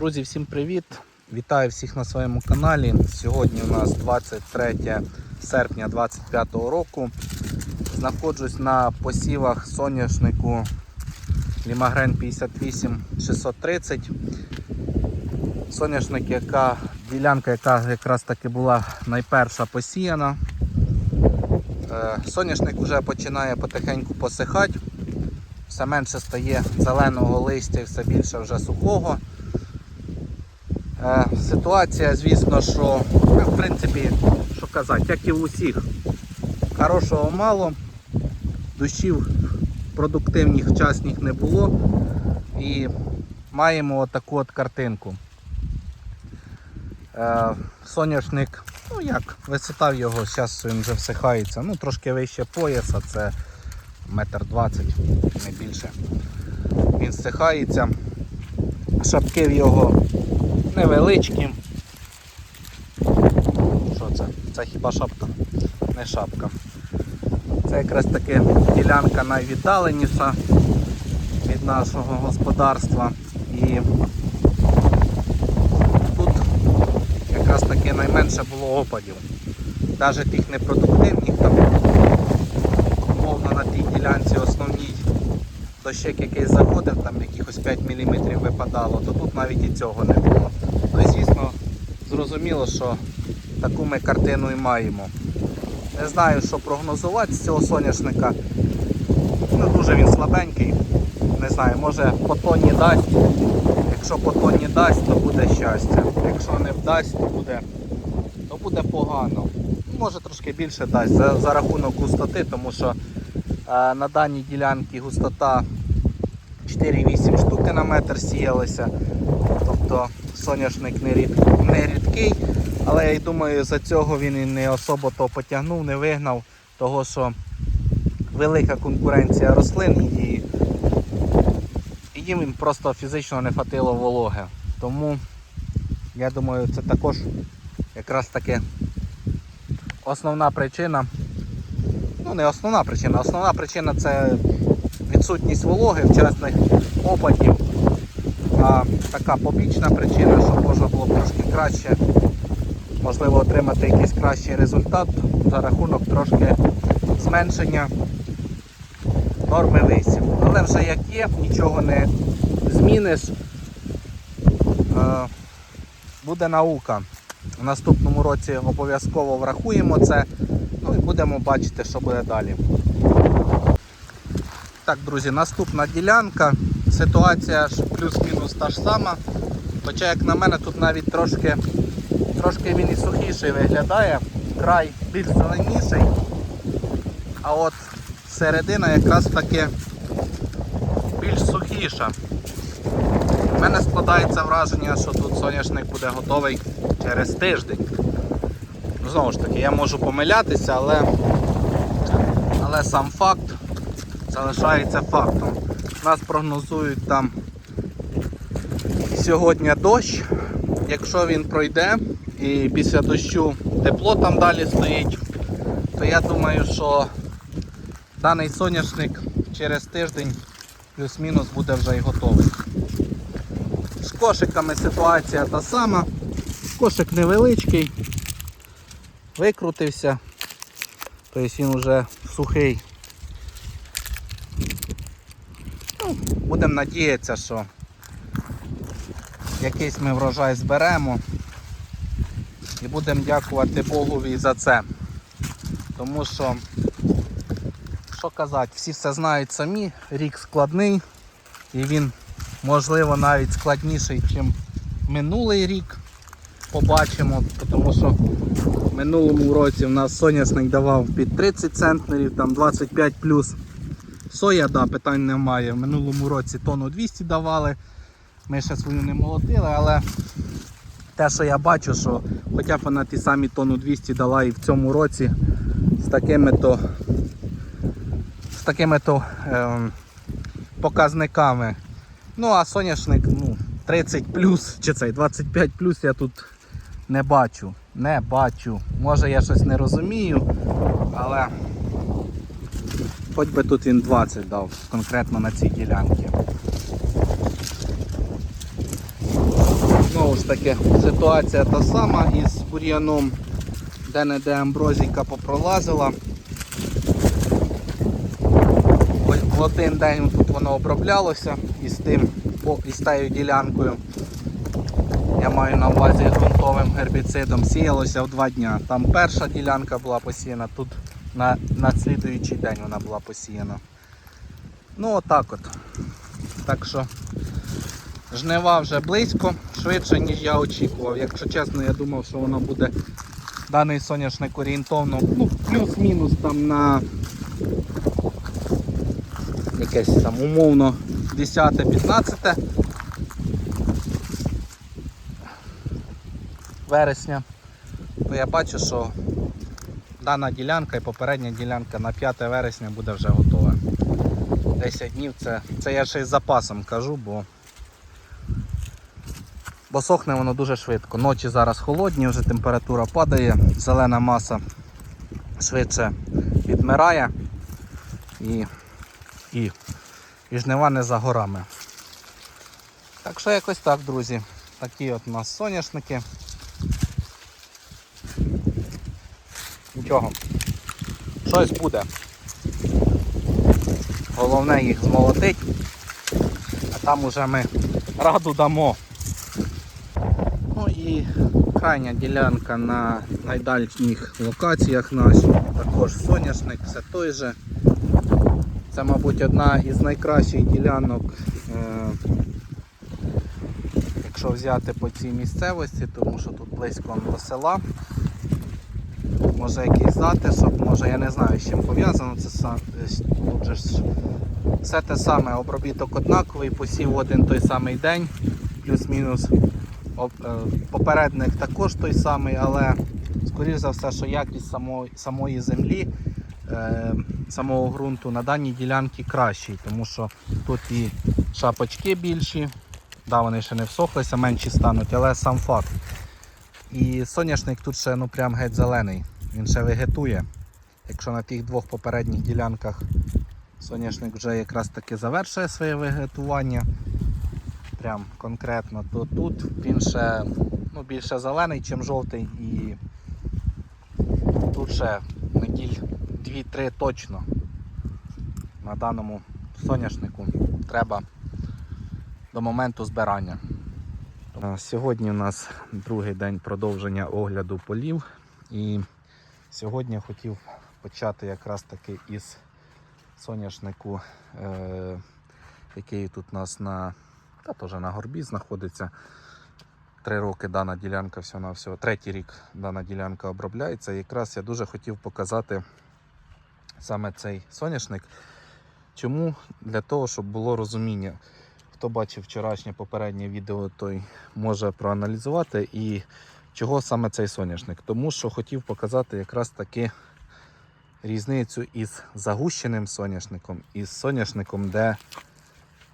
Друзі, всім привіт! Вітаю всіх на своєму каналі. Сьогодні у нас 23 серпня 2025 року. Знаходжусь на посівах соняшнику Лімагрен 58630. Соняшник, яка ділянка, яка якраз таки була найперша посіяна. Е, Соняшник вже починає потихеньку посихати. Все менше стає зеленого листя і все більше вже сухого. Е, Ситуація, звісно, що ну, в принципі, що казати, як і в усіх, хорошого мало, дощів продуктивних вчасних не було і маємо отаку от картинку. Е, Соняшник, ну як, висота в його, зараз він вже всихається, ну трошки вище пояса, це метр двадцять, не більше. Він всихається. Шапки в його невеличкі. Що це? Це хіба шапка? Не шапка. Це якраз таки ділянка найвіддаленіша від нашого господарства. І тут якраз таки найменше було опадів. Навіть тих непродуктивних, там умовно на тій ділянці основній дощик якийсь заходив, там якихось 5 мм випадало, то тут навіть і цього не було. Зрозуміло, що таку ми картину і маємо. Не знаю, що прогнозувати з цього соняшника. Ну, Дуже він слабенький. Не знаю, може по тонні дасть. Якщо по тонні дасть, то буде щастя. Якщо не вдасть, то буде, то буде погано. Може трошки більше дасть за, за рахунок густоти, тому що е, на даній ділянці густота 4-8 штуки на метр сіялися. Тобто соняшник не, рід, не рідкий, але я думаю, за цього він і не особо то потягнув, не вигнав, того що велика конкуренція рослин і їм просто фізично не хватило вологи. Тому я думаю, це також якраз таки основна причина. Ну не основна причина, основна причина це відсутність вологи, вчасних опадів. А така побічна причина, що можна було трошки краще, можливо, отримати якийсь кращий результат за рахунок трошки зменшення норми висів. Але вже як є, нічого не зміниш. Е, Буде наука. У наступному році обов'язково врахуємо це, ну і будемо бачити, що буде далі. Так, друзі, наступна ділянка. Ситуація ж плюс-мінус та ж сама. Хоча, як на мене, тут навіть трошки трошки він і сухіший виглядає, край більш зеленіший, а от середина якраз таки більш сухіша. У мене складається враження, що тут соняшник буде готовий через тиждень. Ну, Знову ж таки, я можу помилятися, але, але сам факт залишається фактом. Нас прогнозують там сьогодні дощ. Якщо він пройде і після дощу тепло там далі стоїть, то я думаю, що даний соняшник через тиждень плюс-мінус буде вже і готовий. З кошиками ситуація та сама. Кошик невеличкий, викрутився, тобто він вже сухий. Ну, Будемо надіятися, що якийсь ми врожай зберемо і будемо дякувати Богові за це. Тому що, що казати, всі все знають самі, рік складний і він можливо навіть складніший, ніж минулий рік. Побачимо, тому що в минулому році в нас соняшник давав під 30 центнерів, там 25 плюс. Соя, да, питань немає. В минулому році тонну 200 давали. Ми ще свою не молотили, але те, що я бачу, що хоча б вона ті самі тонну 200 дала і в цьому році з такими то з такими то ем, показниками. Ну а соняшник ну, 30 плюс чи цей 25 плюс я тут не бачу. Не бачу. Може я щось не розумію, але хоч би тут він 20 дав конкретно на цій ділянці. Знову ж таки ситуація та сама із бур'яном, де-не-де амброзійка попролазила. В- один день тут воно оброблялося із тим, із тією ділянкою. Я маю на увазі ґрунтовим гербіцидом сіялося в два дня. Там перша ділянка була посіяна, тут на, на слідуючий день вона була посіяна. Ну отак от. Так що жнива вже близько, швидше, ніж я очікував. Якщо чесно, я думав, що воно буде даний соняшник орієнтовно, ну, плюс-мінус там на якесь там умовно 10-15 вересня, то я бачу, що дана ділянка і попередня ділянка на 5 вересня буде вже готова. 10 днів це, це я ще й з запасом кажу, бо, бо сохне воно дуже швидко. Ночі зараз холодні, вже температура падає, зелена маса швидше відмирає і, і, і жнива не за горами. Так що якось так, друзі. Такі от у нас соняшники. Нічого. Щось буде. Головне їх змолотить, а там уже ми раду дамо. Ну і крайня ділянка на найдальших локаціях наших, також соняшник, все той же. Це, мабуть, одна із найкращих ділянок, е, якщо взяти по цій місцевості, тому що тут близько до села. Може якийсь затисок, може я не знаю з чим пов'язано, це са- тут же ж все те саме, обробіток однаковий, посів один той самий день, плюс-мінус е, попередник також той самий, але скоріш за все, що якість самої, самої землі, е, самого ґрунту на даній ділянці кращий, тому що тут і шапочки більші, да, вони ще не всохлися, менші стануть, але сам факт. І соняшник тут ще ну прям геть зелений, він ще вегетує. Якщо на тих двох попередніх ділянках соняшник вже якраз таки завершує своє вегетування, прям конкретно, то тут він ще ну, більше зелений, ніж жовтий і тут ще неділь 2-3 точно на даному соняшнику треба до моменту збирання. Сьогодні у нас другий день продовження огляду полів. І сьогодні хотів почати якраз таки із соняшнику, е, який тут у нас на, та теж на горбі знаходиться. Три роки дана ділянка всього на всього, третій рік дана ділянка обробляється. І якраз я дуже хотів показати саме цей соняшник. Чому? Для того, щоб було розуміння. Хто бачив вчорашнє попереднє відео, той може проаналізувати і чого саме цей соняшник. Тому що хотів показати якраз таки різницю із загущеним соняшником і з соняшником, де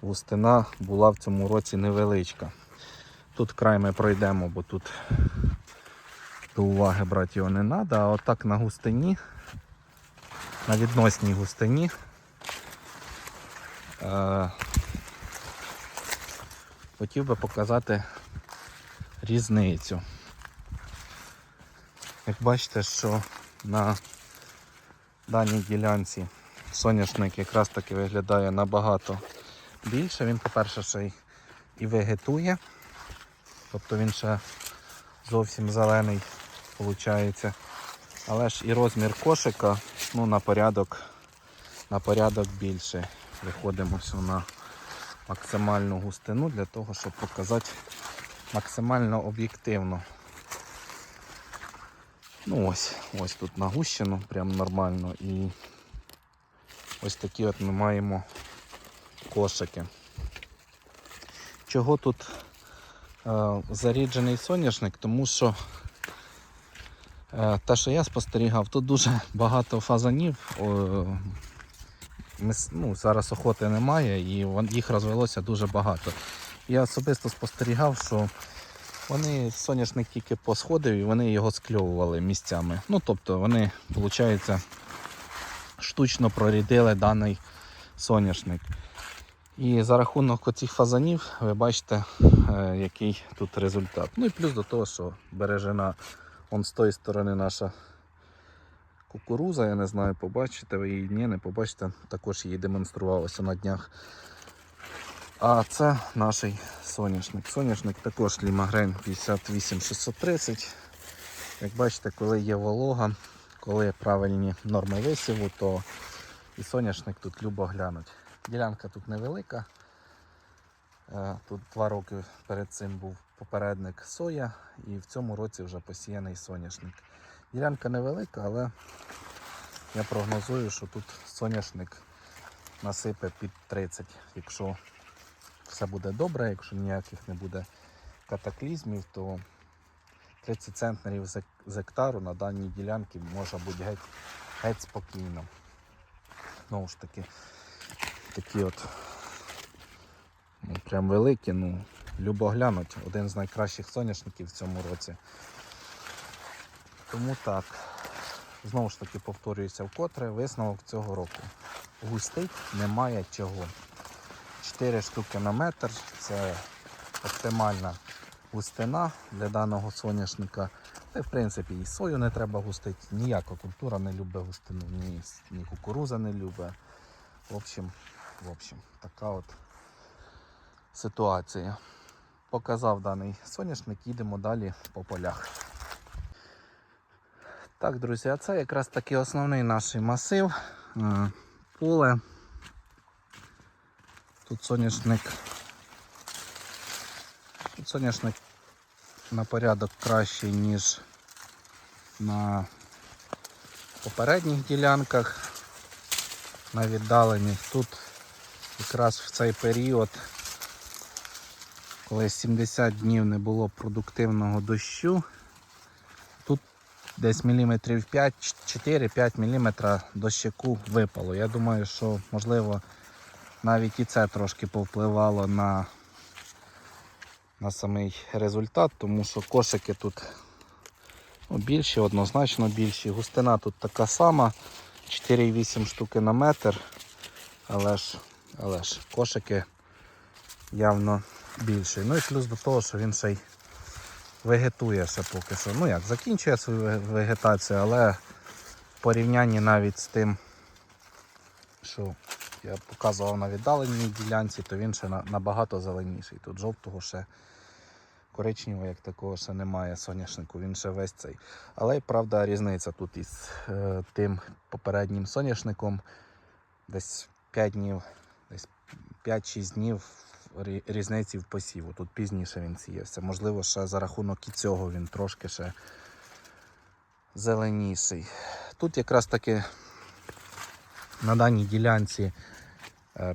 густина була в цьому році невеличка. Тут край ми пройдемо, бо тут до уваги брати його не треба, а отак на густині, на відносній густині. Е, хотів би показати різницю. Як бачите, що на даній ділянці соняшник якраз таки виглядає набагато більше. Він, по-перше, ще й і вегетує, тобто він ще зовсім зелений виходить. Але ж і розмір кошика ну, на порядок, на порядок більше. Виходимо все на максимальну густину для того, щоб показати максимально об'єктивно. Ну ось, ось тут нагущено, прям нормально. І ось такі от ми маємо кошики. Чого тут е, заріджений соняшник? Тому що е, те, що я спостерігав, тут дуже багато фазанів. Е, ну, зараз охоти немає і їх розвелося дуже багато. Я особисто спостерігав, що вони соняшник тільки посходив і вони його скльовували місцями. Ну, тобто вони, виходить, штучно прорідили даний соняшник. І за рахунок оцих фазанів ви бачите, е, який тут результат. Ну і плюс до того, що бережена он з тої сторони наша кукуруза, я не знаю, побачите ви її, ні, не побачите, також її демонструвалося на днях. А це наш соняшник. Соняшник також Лімагрейн 58630. Як бачите, коли є волога, коли правильні норми висіву, то і соняшник тут любо глянуть. Ділянка тут невелика. Е, Тут два роки перед цим був попередник соя, і в цьому році вже посіяний соняшник. Ділянка невелика, але я прогнозую, що тут соняшник насипе під 30, якщо все буде добре, якщо ніяких не буде катаклізмів, то 30 центнерів з гектару на даній ділянці може бути геть, геть спокійно. Знову ж таки, такі от ну, прям великі, ну, любо глянуть. Один з найкращих соняшників в цьому році. Тому так. Знову ж таки повторююся вкотре, висновок цього року. Густить немає чого. 4 штуки на метр це оптимальна густина для даного соняшника. Та в принципі і сою не треба густити, ніяка культура не любить густину, ні, ні кукуруза не любить. В общем, в общем, така от ситуація. Показав даний соняшник, їдемо далі по полях. Так, друзі, а це якраз таки основний наш масив. Е, Поле. Тут соняшник. Тут соняшник на порядок кращий, ніж на попередніх ділянках, на віддалених. Тут якраз в цей період, коли 70 днів не було продуктивного дощу, тут десь міліметрів 5, 4-5 мм дощику випало. Я думаю, що можливо навіть і це трошки повпливало на, на самий результат, тому що кошики тут ну, більші, однозначно більші. Густина тут така сама, 4,8 штуки на метр, але ж, але ж кошики явно більші. Ну і плюс до того, що він ще й вегетує ще поки що. Ну як, закінчує свою вегетацію, але в порівнянні навіть з тим, що я показував на віддаленій ділянці, то він ще набагато зеленіший. Тут жовтого ще коричневого, як такого ще немає соняшнику, він ще весь цей. Але правда різниця тут із е, тим попереднім соняшником. Десь 5 днів, десь 5-6 днів різниці в посіву. Тут пізніше він сіявся. Можливо, ще за рахунок і цього він трошки ще зеленіший. Тут якраз таки на даній ділянці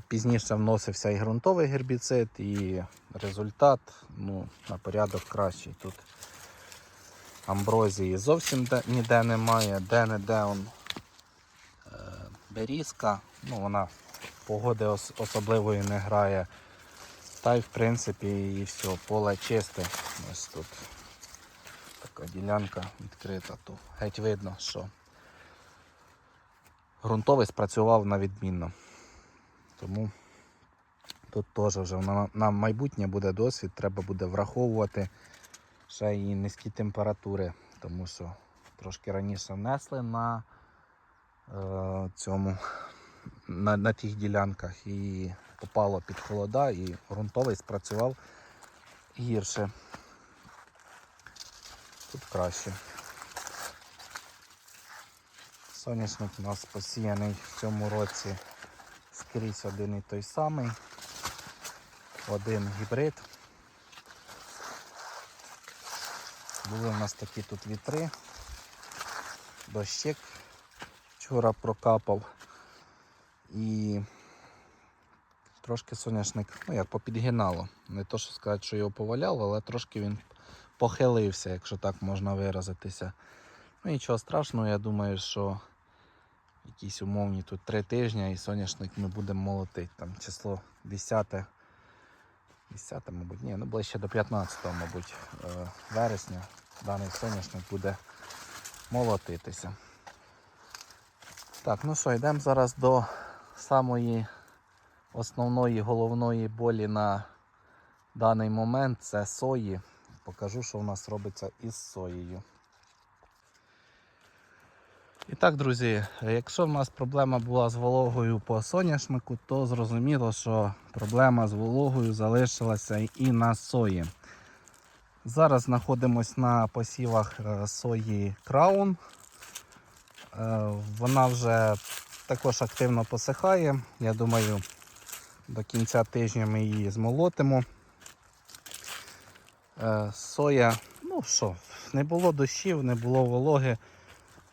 пізніше вносився і ґрунтовий гербіцид, і результат ну, на порядок кращий. Тут амброзії зовсім ніде немає, де-не-де он, е, берізка, ну, вона погоди ос- особливої не грає. Та й в принципі і все, поле чисте. Ось тут така ділянка відкрита, то геть видно, що ґрунтовий спрацював на відмінно. Тому тут теж вже на, на майбутнє буде досвід, треба буде враховувати ще і низькі температури, тому що трошки раніше внесли на е, цьому на, на тих ділянках і попало під холода, і ґрунтовий спрацював гірше. Тут краще. Соняшник у нас посіяний в цьому році скрізь один і той самий. Один гібрид. Були у нас такі тут вітри. Дощик вчора прокапав. І трошки соняшник, ну як попідгинало. Не то, що сказати, що його поваляло, але трошки він похилився, якщо так можна виразитися. Ну нічого страшного, я думаю, що якісь умовні тут три тижні і соняшник ми будемо молотити. Там число 10, 10, мабуть, ні, ну ближче до 15, мабуть, е, вересня даний соняшник буде молотитися. Так, ну що, йдемо зараз до самої основної головної болі на даний момент це сої. Покажу, що у нас робиться із соєю. І так, друзі, якщо в нас проблема була з вологою по соняшнику, то зрозуміло, що проблема з вологою залишилася і на сої. Зараз знаходимося на посівах е, сої Краун. Е, Вона вже також активно посихає. Я думаю, до кінця тижня ми її змолотимо. Е, Соя, ну що, не було дощів, не було вологи.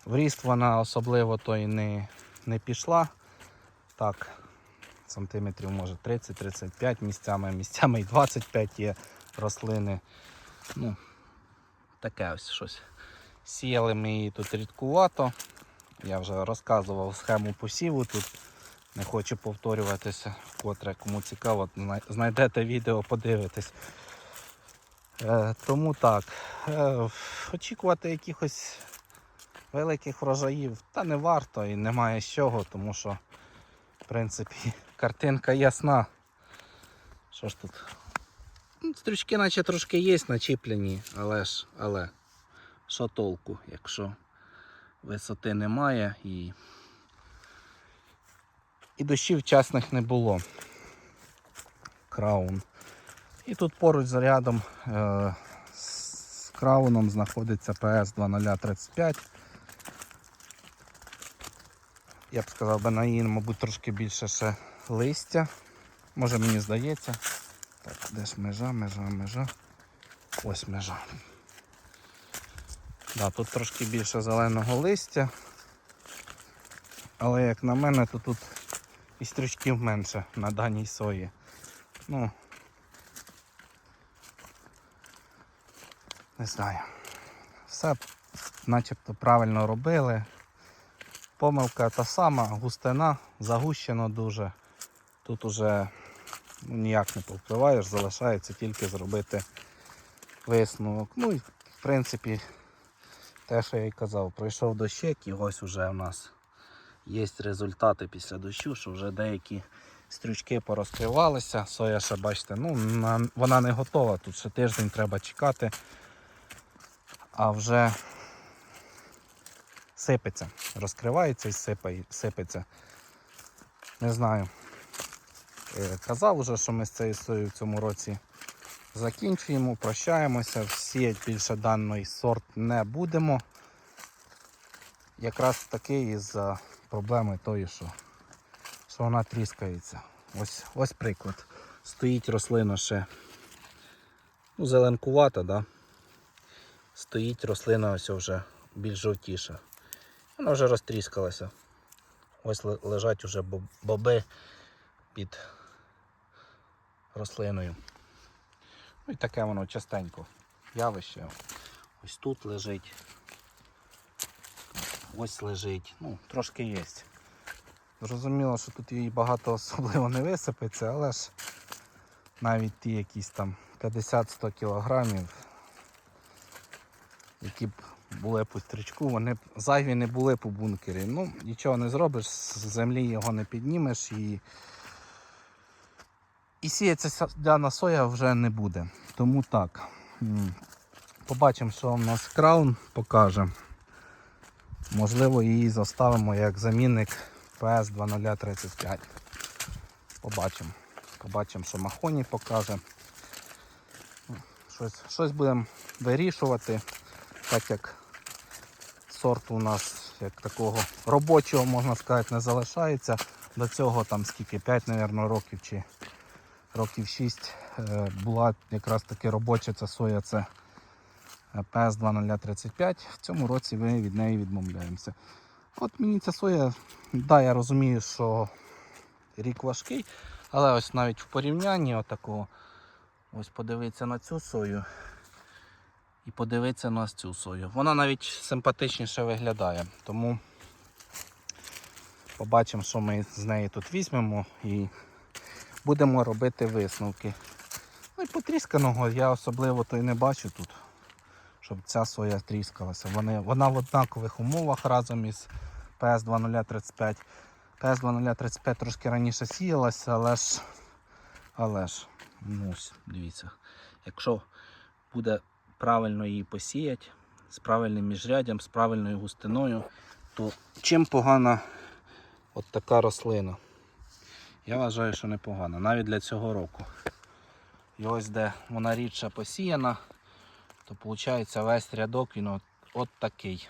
В ріст вона особливо то і не, не пішла. Так, сантиметрів може 30-35 місцями, місцями і 25 є рослини. Ну, таке ось щось. Сіяли ми її тут рідкувато. Я вже розказував схему посіву тут. Не хочу повторюватися, вкотре кому цікаво, знайдете відео, подивитесь. Е, тому так. Е, очікувати якихось великих врожаїв та не варто і немає з чого, тому що в принципі картинка ясна. Що ж тут? Ну, Стрючки наче трошки є, начіплені, але ж, але що толку, якщо висоти немає і і дощів вчасних не було. Краун. І тут поруч з рядом е, з крауном знаходиться PS2035. Я б сказав би на її, мабуть, трошки більше ще листя. Може мені здається. Так, де ж межа, межа, межа. Ось межа. Да, тут трошки більше зеленого листя. Але як на мене, то тут і стрічків менше на даній сої. Ну, не знаю. Все начебто правильно робили. Помилка та сама, густина, загущено дуже. Тут уже ніяк не повпливаєш, залишається тільки зробити висновок. Ну і в принципі те, що я й казав, пройшов дощик і ось уже у нас є результати після дощу, що вже деякі стрючки порозкривалися. Соя ще бачите, ну вона не готова, тут ще тиждень треба чекати, а вже сипеться, розкривається і сипеться. Не знаю. Е, Казав уже, що ми з цією соєю в цьому році закінчуємо, прощаємося, сіять більше даний сорт не будемо. Якраз таки із-за проблеми тої, що, що вона тріскається. Ось, ось приклад. Стоїть рослина ще ну, зеленкувата, да? стоїть рослина ось вже більш жовтіша. Вона вже розтріскалася. Ось лежать уже боби під рослиною. Ну і таке воно частенько явище. Ось тут лежить. Ось лежить. Ну, трошки є. Зрозуміло, що тут її багато особливо не висипеться, але ж навіть ті якісь там 50-100 кілограмів, які б були по стрічку, вони зайві не були по бункері. Ну, нічого не зробиш, з землі його не піднімеш і і сіється ся- дана соя вже не буде. Тому так. Побачимо, що в нас краун покаже. Можливо, її заставимо як замінник PS 2035. Побачимо. Побачимо, що Махоні покаже. Щось, щось будемо вирішувати, так як сорту у нас як такого робочого, можна сказати, не залишається. До цього там скільки 5, мабуть, років чи років 6 е, була якраз таки робоча ця соя, це PS 2035. В цьому році ми від неї відмовляємося. От мені ця соя, да, я розумію, що рік важкий, але ось навіть в порівнянні отакого, ось подивитися на цю сою і подивитися на цю сою. Вона навіть симпатичніше виглядає. Тому побачимо, що ми з неї тут візьмемо і будемо робити висновки. Ну і потрісканого я особливо то й не бачу тут, щоб ця соя тріскалася. Вони, вона в однакових умовах разом із PS 2035. ПС 2035 трошки раніше сіялася, але ж, але ж, ну дивіться, якщо буде правильно її посіяти, з правильним міжряддям, з правильною густиною, то чим погана от така рослина? Я вважаю, що непогана, навіть для цього року. І ось де вона рідше посіяна, то виходить весь рядок він от, от такий.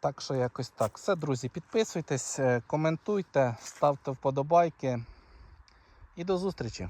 Так що якось так. Все, друзі, підписуйтесь, е, коментуйте, ставте вподобайки. І до зустрічі!